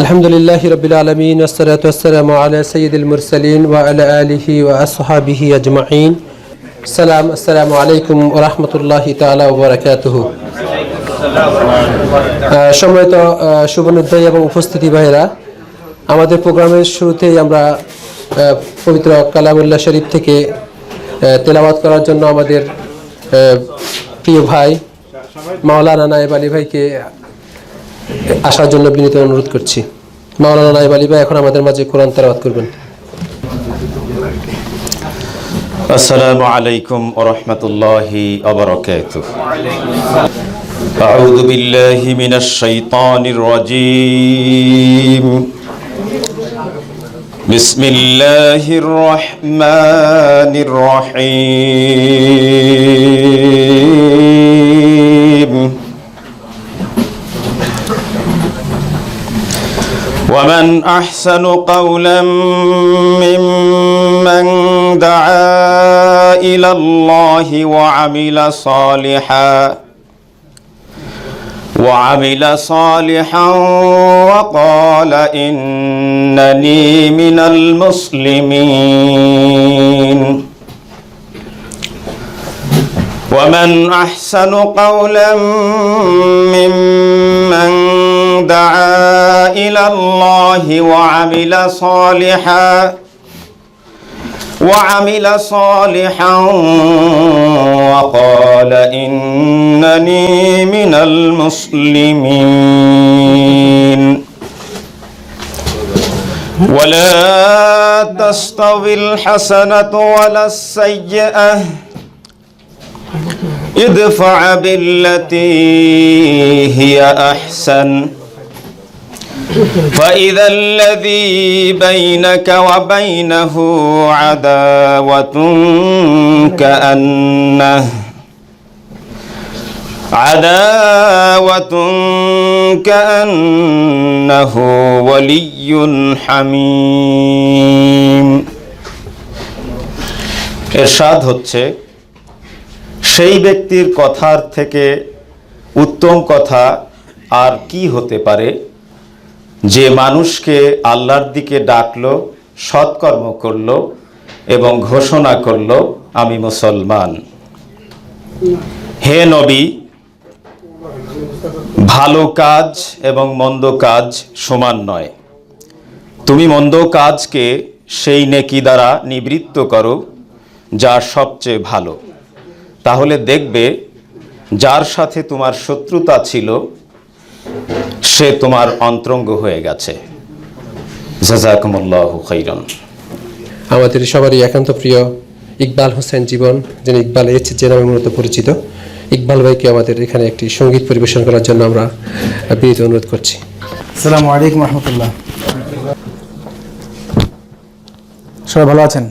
আলহামদুলিল্লাহ রবিল আলমিন ওসরাতাম আলা সঈদুল মুরসলিন ওয়ালা আলহি ওয়াসহাবিহি আজমাইন। সালাম, আসসালামু আলাইকুম রহমতুল্লাহ তালা ওবরাকাতহ সময়ত শুভনোদয় এবং উপস্থিতি ভাইরা আমাদের প্রোগ্রামের শুরুতেই আমরা পবিত্র কালামুল্লাহ শরীফ থেকে তেলাবাত করার জন্য আমাদের প্রিয় ভাই মাওলানা নায়েব আলী ভাইকে আসার জন্য বিনীত অনুরোধ করছি। মাওলানা নাইব আলী ভাই, এখন আমাদের মাঝে কোরআন তেলাওয়াত করবেন। আসসালামু আলাইকুম ওয়া রাহমাতুল্লাহি ওয়া বারাকাতুহু। আউযু বিল্লাহি মিনাশ শাইতানির রাজীম। الله الرحمن الرحيم ومن أحسن قولا ممن دعا إلى الله وعمل صالحا وعمل صالحا وقال إنني من المسلمين. ومن أحسن قولا ممن دعا إلى الله وعمل صالحا وعمل صالحا وقال إنني من المسلمين. ولا تستوي الحسنة ولا السيئة ادفع بالتي هي أحسن. فاذا الذي بينك وبينه عداوه كانه عداوه كانه ولي حميم এরশাদ হচ্ছে সেই ব্যক্তির কথার থেকে উত্তম কথা আর কি হতে পারে যে মানুষকে আল্লাহর দিকে ডাকলো, সৎকর্ম করল এবং ঘোষণা করল, আমি মুসলমান। হে নবী, ভালো কাজ এবং মন্দ কাজ সমান নয়। তুমি মন্দ কাজকে সেই নেকি দ্বারা নিবৃত্ত করো, যা সবচেয়ে ভালো। তাহলে দেখবে, যার সাথে তোমার শত্রুতা ছিল সে তোমার অন্তরঙ্গ হয়ে গেছে। জাজাকুমুল্লাহ খৈরন আমাদের সবারই একান্ত প্রিয় ইকবাল হোসেন জীবন যিনি ইকবাল এইচ যে নামে মূলত পরিচিত। ইকবাল ভাইকে আমাদের এখানে একটি সংগীত পরিবেশন করার জন্য আমরা বিনীত অনুরোধ করছি। আসসালামু আলাইকুম রহমতুল্লাহ। সবাই ভালো আছেন?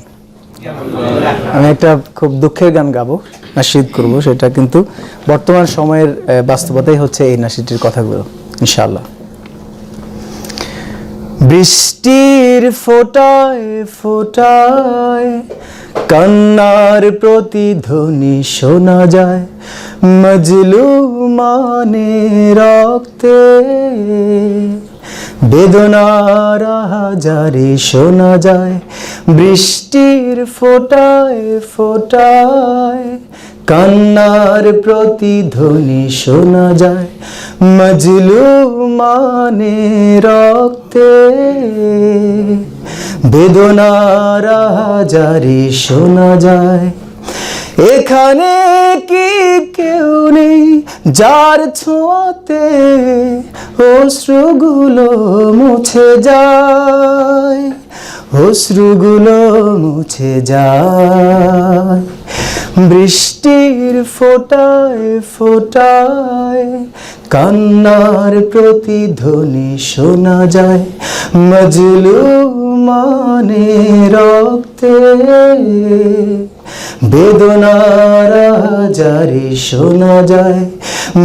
আমি একটা খুব দুঃখের গান গাবো নাশিদ করব সেটা কিন্তু বর্তমান সময়ের আহ, বাস্তবতাই হচ্ছে এই নাশিদটির কথাগুলো। ইনশাআল্লাহ। বৃষ্টির ফোটায় ফোটায় কান্নার প্রতিধ্বনি শোনা যায় মজলু মানে রক্তে বেদনার হাজারি শোনা যায়, বৃষ্টির ফোটায় ফোটায় কান্নার প্রতিধ্বনি শোনা যায়। মজলু মানে রক্তে। বেদনার হাজারি শোনা যায়। এখানে কি কেউ নেই যার ছোঁয়াতে অশ্রুগুলো মুছে যায়। অশ্রুগুলো মুছে যায়। বৃষ্টির ফোটায় ফোটায় কান্নার প্রতিধ্বনি শোনা যায়। মজলু মানে রক্তে বেদনার জারি শোনা যায়,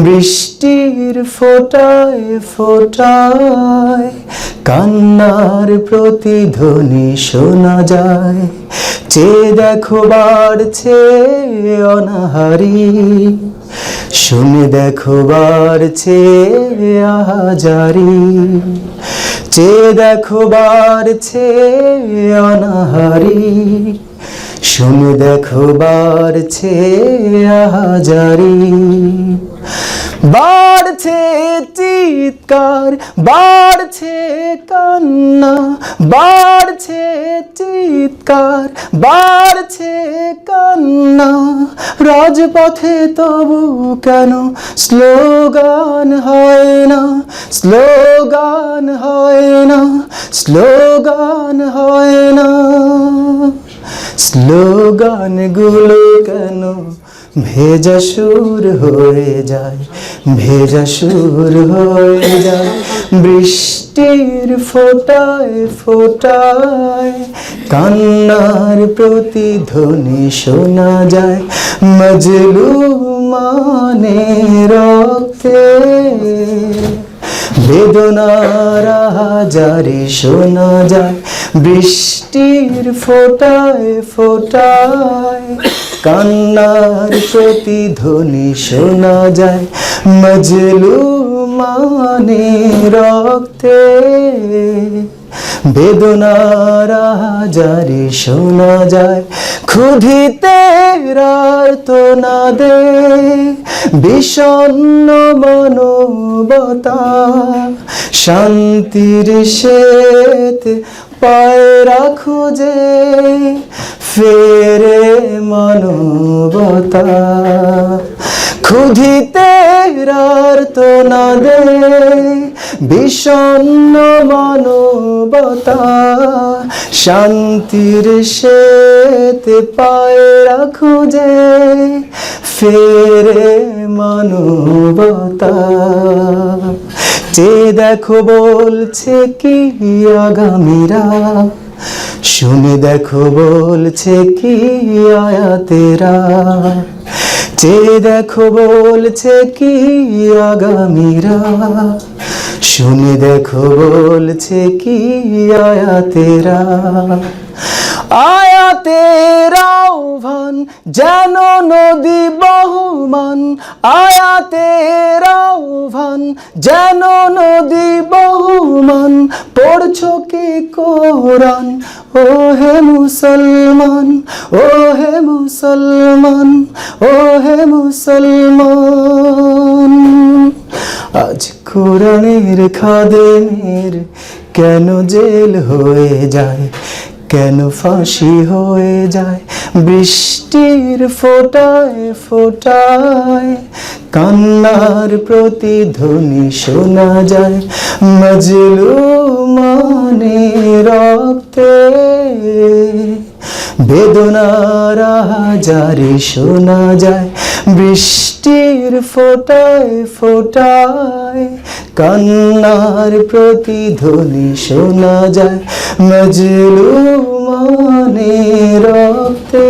বৃষ্টির ফোটায় ফোটায়, কান্নার প্রতিধ্বনি শোনা যায়। চেয়ে দেখো বাড়ছে অনাহারি, শুনে দেখো বাড়ছে আহাজারি। চেয়ে দেখো বাড়ছে অনাহারি শুনে দেখো বাড়ছে আহাজারি। বাড়ছে চিৎকার, বাড়ছে কান্না, বাড়ছে চিৎকার, বাড়ছে কান্না। রাজপথে তবু কেন স্লোগান হয় না? স্লোগান হয় না? স্লোগান হয় না? স্লোগানগুলো কেন ভেজা সুর হয়ে যায়, ভেজা সুর হয়ে যায়। বৃষ্টির ফোটায় ফোটায় কান্নার প্রতিধ্বনি শোনা যায়। মজলু মানে রক্তে বেদনার হাজারে শোনা যায়, বৃষ্টির ফোটায় ফোটায়, কান্নার প্রতিধ্বনি শোনা যায়। মজলু মানে রক্তে বেদনার হাজারে শোনা যায়, ক্ষুধিতে তো না দে বিষণ্ণ মানবতা শান্তির শ্বেত পায়রা খুঁজে ফেরে মানবতা। ক্ষুধিতে তো না দে বিষণ্ণ মানবতা, শান্তির শ্বেত পায়রা খুঁজে ফেরে মানবতা। যে দেখো বলছে কি আগামীরা, শুনে দেখো বলছে কি আয়াতেরা। যে দেখো বলছে কি আগামীরা? শুনে দেখো বলছে কি আয়াতেরা? আয়াতেরাও ভান যেন নদী বহুমান। আয়াতেরাও ভান যেন নদী বহুমান। পড়ছো কি কোরআন? ও হে মুসলমান ও হে মুসলমান ও হে মুসলমান। আজ কোরআনের খাদেমের কেন জেল হয়ে যায়? কেন ফাঁসি হয়ে যায়? বৃষ্টির ফোটায় ফোটায় কান্নার প্রতিধ্বনি শোনা যায়। মজলু মানে রক্তে বেদনার হাজারে শোনা যায় বৃষ্টির ফোটায় ফোটায় কান্নার প্রতিধ্বনি শোনা যায়। মজলু মানে রক্তে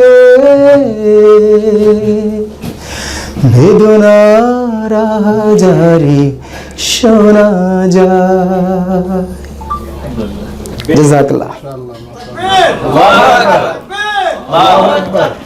বেদনার হাজারে শোনা যায়। জাজাকাল্লাহ। আল্লাহ